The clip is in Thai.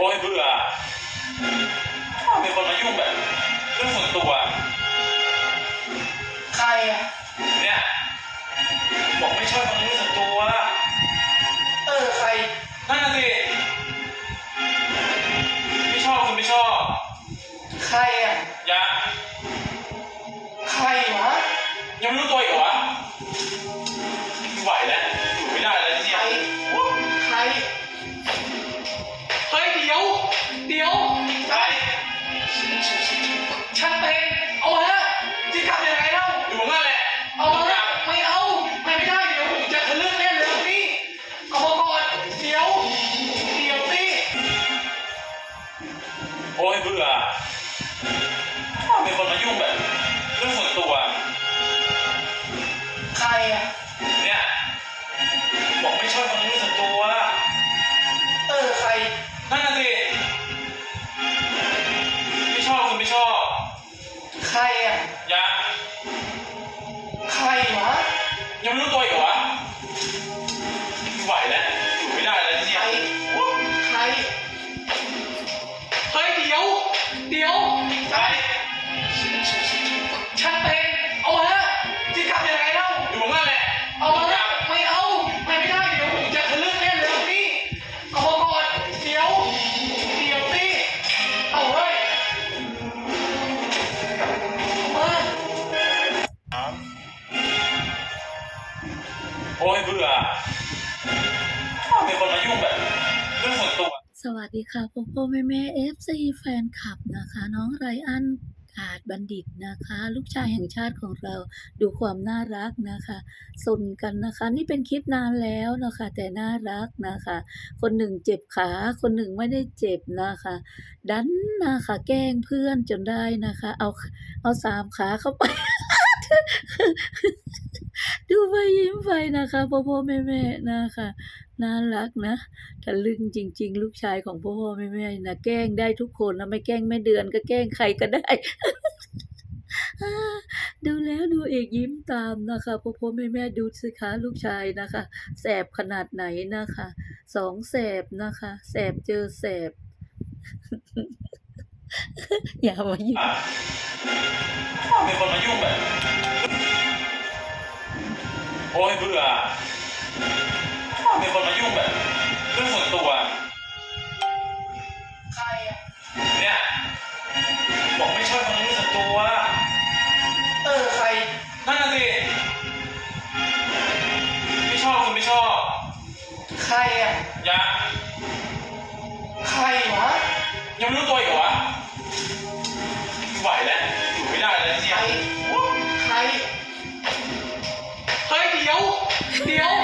อ้ยเบื่อมีคนมายุ่งแบบเรื่องส่วนตัว ใครอะ เนี่ยบอกไม่ชอบคนเรื่องส่วนตัว เออ ใคร นั่นน่ะสิไม่ชอบคุณไม่ชอบใครอะ ยังใครวะยังไม่รู้ตัวอีก โอ้ยเบื่อมีคนมายุ่งแบบเรื่องส่วนตัว ใครอะ เนี่ยบอกไม่ชอบคนเรื่องส่วนตัว เออใคร นั่นน่ะสิไม่ชอบคุณไม่ชอบ ใครอะยัง โอ้ยเบื่อมีคนมายุ่งแบบเรื่องส่วนตัว สวัสดีค่ะพ่อพ่อแม่แม่เอฟซีแฟนคลับนะคะ น้องไรอันกาดบัณฑิตนะคะ ลูกชายแห่งชาติของเราดูความน่ารักนะคะสนกันนะคะ นี่เป็นคลิปนานแล้วนะคะ แต่น่ารักนะคะ คนหนึ่งเจ็บขา คนหนึ่งไม่ได้เจ็บนะคะ ดันนะคะ แกล้งเพื่อนจนได้นะคะ เอาเอาสามขาเข้าไป ดูไปยิ้มไปนะคะพ่อพ่อแม่แม่นะคะน่ารักนะทะลึ่งจริง ๆ ลูกชายของพ่อพ่อแม่แม่นะแกล้งได้ทุกคนนะไม่แกล้งแม่เดือนก็แกล้งใครก็ได้ดูแล้วดูอีกยิ้มตามนะคะพ่อพ่อแม่แม่ดูสิคะลูกชายนะคะแสบขนาดไหนนะคะสองแสบนะคะแสบเจอแสบอย่ามายิ้ม มีคนมายุ่งแบบ โอ้ยเบื่อมีคนมายุ่งแบบเรื่องส่วนตัว ใครอะ เนี่ย บอกไม่ชอบคนเรื่องส่วนตัว เออใคร นั่นน่ะสิ ไม่ชอบคุณไม่ชอบ ใครอะยังใครวะ ยังไม่รู้ตัวอีกเหรอ วะไม่ไหวแล้วอยู่ไ